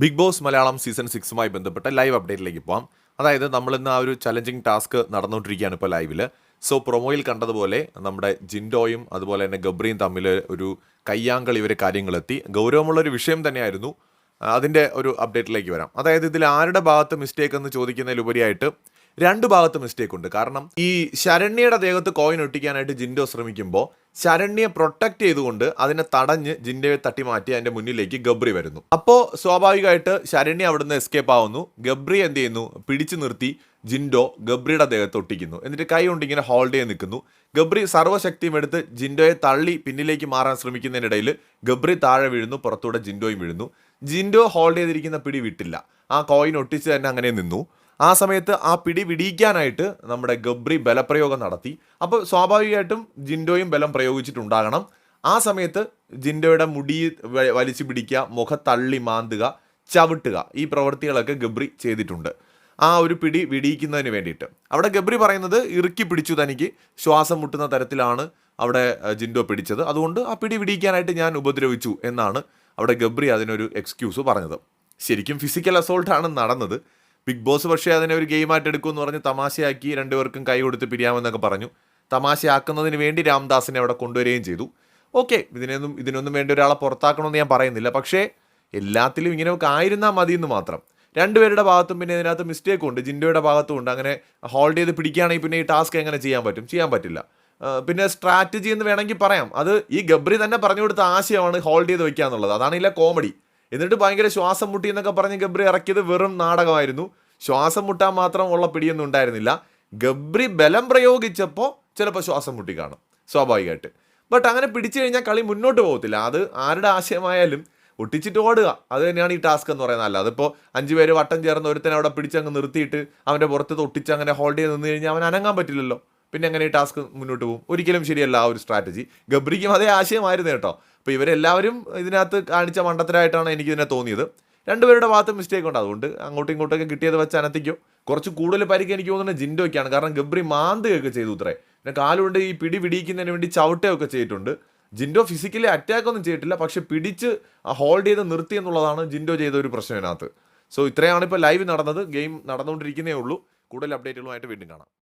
Big boss Malayalam season സിക്സുമായി ബന്ധപ്പെട്ട live അപ്ഡേറ്റിലേക്ക് പോകാം അതായത് നമ്മൾ ഇന്ന് ആ ഒരു ചലഞ്ചിങ് ടാസ്ക് നടന്നുകൊണ്ടിരിക്കുകയാണ് ഇപ്പോൾ ലൈവിൽ സോ പ്രൊമോയിൽ കണ്ടതുപോലെ നമ്മുടെ ജിൻഡോയും അതുപോലെ തന്നെ ഗബ്രിയും തമ്മിൽ ഒരു കയ്യാങ്കളി ഇവരെ കാര്യങ്ങളെത്തി. ഗൗരവമുള്ള ഒരു വിഷയം തന്നെയായിരുന്നു. അതിന്റെ ഒരു അപ്ഡേറ്റിലേക്ക് വരാം. അതായത് ഇതിൽ ആരുടെ ഭാഗത്ത് മിസ്റ്റേക്ക് എന്ന് ചോദിക്കുന്നതിലുപരിയായിട്ട് രണ്ട് ഭാഗത്ത് മിസ്റ്റേക്ക് ഉണ്ട്. കാരണം ഈ ശരണ്യയുടെ ദേഹത്ത് കോയിൻ ഒട്ടിക്കാനായിട്ട് ജിൻഡോ ശ്രമിക്കുമ്പോൾ ശരണ്യെ പ്രൊട്ടക്റ്റ് ചെയ്തുകൊണ്ട് അതിനെ തടഞ്ഞ് ജിൻഡയെ തട്ടി മാറ്റി അതിന്റെ മുന്നിലേക്ക് ഗബ്രി വരുന്നു. അപ്പോൾ സ്വാഭാവികമായിട്ട് ശരണ്യ അവിടുന്ന് എസ്കേപ്പ് ആവുന്നു. ഗബ്രി എന്ത് ചെയ്യുന്നു? പിടിച്ചു നിർത്തി ജിൻഡോ ഗബ്രിയുടെ ദേഹത്ത് ഒട്ടിക്കുന്നു. എന്നിട്ട് കൈ കൊണ്ട് ഇങ്ങനെ ഹോൾഡ് ചെയ്ത് നിൽക്കുന്നു. ഗബ്രി സർവശക്തിയും എടുത്ത് ജിൻഡോയെ തള്ളി പിന്നിലേക്ക് മാറാൻ ശ്രമിക്കുന്നതിനിടയിൽ ഗബ്രി താഴെ വീഴുന്നു. പുറത്തൂടെ ജിൻഡോയും വീഴുന്നു. ജിൻഡോ ഹോൾഡ് ചെയ്തിരിക്കുന്ന പിടി വിട്ടില്ല. ആ കോയിൻ ഒട്ടിച്ച് തന്നെ അങ്ങനെ നിന്നു. ആ സമയത്ത് ആ പിടി വിടിയിക്കാനായിട്ട് നമ്മുടെ ഗബ്രി ബലപ്രയോഗം നടത്തി. അപ്പോൾ സ്വാഭാവികമായിട്ടും ജിൻഡോയും ബലം പ്രയോഗിച്ചിട്ടുണ്ടാകണം. ആ സമയത്ത് ജിൻഡോയുടെ മുടി വലിച്ചു പിടിക്കുക മുഖത്തള്ളി മാന്തുക ചവിട്ടുക ഈ പ്രവൃത്തികളൊക്കെ ഗബ്രി ചെയ്തിട്ടുണ്ട്. ആ ഒരു പിടി വിടിയിക്കുന്നതിന് വേണ്ടിയിട്ട്. അവിടെ ഗബ്രി പറയുന്നത് ഇറുക്കി പിടിച്ചു തനിക്ക് ശ്വാസം മുട്ടുന്ന തരത്തിലാണ് അവിടെ ജിൻഡോ പിടിച്ചത്. അതുകൊണ്ട് ആ പിടി വിടിയിക്കാനായിട്ട് ഞാൻ ഉപദ്രവിച്ചു എന്നാണ് അവിടെ ഗബ്രി അതിനൊരു എക്സ്ക്യൂസ് പറഞ്ഞത്. ശരിക്കും ഫിസിക്കൽ അസോൾട്ടാണ് നടന്നത്. ബിഗ് ബോസ് പക്ഷേ അതിനെ ഒരു ഗെയിമായിട്ട് എടുക്കുമെന്ന് പറഞ്ഞ് തമാശയാക്കി രണ്ടുപേർക്കും കൈ കൊടുത്ത് പിരിയാമെന്നൊക്കെ പറഞ്ഞു. തമാശയാക്കുന്നതിന് വേണ്ടി രാംദാസിനെ അവിടെ കൊണ്ടുവരികയും ചെയ്തു. ഓക്കെ ഇതിനൊന്നും ഇതിനൊന്നും വേണ്ടി ഒരാളെ പുറത്താക്കണമെന്ന് ഞാൻ പറയുന്നില്ല. പക്ഷേ എല്ലാത്തിലും ഇങ്ങനെയൊക്കെ ആയിരുന്നാൽ മതി എന്ന് മാത്രം രണ്ടുപേരുടെ ഭാഗത്തും പിന്നെ ഇതിനകത്ത് മിസ്റ്റേക്കും ഉണ്ട്. ജിൻഡോയുടെ ഭാഗത്തും ഉണ്ട്. അങ്ങനെ ഹോൾഡ് ചെയ്ത് പിടിക്കുകയാണെങ്കിൽ പിന്നെ ഈ ടാസ്ക് എങ്ങനെ ചെയ്യാൻ പറ്റും? ചെയ്യാൻ പറ്റില്ല. പിന്നെ സ്ട്രാറ്റജി എന്ന് വേണമെങ്കിൽ പറയാം. അത് ഈ ഗബ്രി തന്നെ പറഞ്ഞു കൊടുത്ത ആശയമാണ് ഹോൾഡ് ചെയ്ത് വെക്കുക എന്നുള്ളത് അതാണ് ഇല്ല കോമഡി എന്നിട്ട് ഭയങ്കര ശ്വാസം മുട്ടി എന്നൊക്കെ പറഞ്ഞ് ഗബ്രി ഇറക്കിയത് വെറും നാടകമായിരുന്നു. ശ്വാസം മുട്ടാൻ മാത്രം ഉള്ള പിടിയൊന്നും ഉണ്ടായിരുന്നില്ല. ഗബ്രി ബലം പ്രയോഗിച്ചപ്പോൾ ചിലപ്പോൾ ശ്വാസം മുട്ടി കാണും സ്വാഭാവികമായിട്ട്. ബട്ട് അങ്ങനെ പിടിച്ചു കഴിഞ്ഞാൽ കളി മുന്നോട്ട് പോകത്തില്ല. അത് ആരുടെ ആശയമായാലും ഒട്ടിച്ചിട്ട് ഓടുക. അത് തന്നെയാണ് ഈ ടാസ്ക് എന്ന് പറയുന്നത്. അല്ല അതിപ്പോൾ അഞ്ച് പേര് വട്ടം ചേർന്ന് ഒരുത്തനെ അവിടെ പിടിച്ചങ്ങ് നിർത്തിയിട്ട് അവന്റെ പുറത്ത് ഒട്ടിച്ച് അങ്ങനെ ഹോൾഡ് ചെയ്ത് നിന്ന് കഴിഞ്ഞാൽ അവൻ അനങ്ങാൻ പറ്റില്ലല്ലോ. പിന്നെ എങ്ങനെ ഈ ടാസ്ക് മുന്നോട്ട് പോകും? ഒരിക്കലും ശരിയല്ല ആ ഒരു സ്ട്രാറ്റജി. ഗബ്രിക്കും അതേ ആശയമായിരുന്നു കേട്ടോ. അപ്പോൾ ഇവരെല്ലാവരും ഇതിനകത്ത് കാണിച്ച മണ്ടത്തരായിട്ടാണ് എനിക്ക് ഇതിനെ തോന്നിയത്. രണ്ടുപേരുടെ ഭാഗത്ത് മിസ്റ്റേക്ക് ഉണ്ട്. അതുകൊണ്ട് അങ്ങോട്ടും ഇങ്ങോട്ടൊക്കെ കിട്ടിയത് വെച്ച് അനത്തിക്കും. കുറച്ച് കൂടുതൽ പരിക്ക് എനിക്ക് തോന്നുന്നത് ജിൻഡോയ്ക്കാണ്. കാരണം ഗബ്രി മാന്തുകയൊക്കെ ചെയ്തു ഇത്രേ. പിന്നെ കാലുകൊണ്ട് ഈ പിടി പിടിക്കുന്നതിന് വേണ്ടി ചവിട്ടുകയൊക്കെ ചെയ്തിട്ടുണ്ട്. ജിൻഡോ ഫിസിക്കലി അറ്റാക്ക് ഒന്നും ചെയ്തിട്ടില്ല. പക്ഷെ പിടിച്ച് ഹോൾഡ് ചെയ്ത് നിർത്തി എന്നുള്ളതാണ് ജിൻഡോ ചെയ്ത ഒരു പ്രശ്നം ഇതിനകത്ത്. സോ ഇത്രയാണ് ഇപ്പോൾ ലൈവ് നടന്നത്. ഗെയിം നടന്നുകൊണ്ടിരിക്കുന്നേ ഉള്ളൂ. കൂടുതൽ അപ്ഡേറ്റുകളുമായിട്ട് വീണ്ടും കാണാം.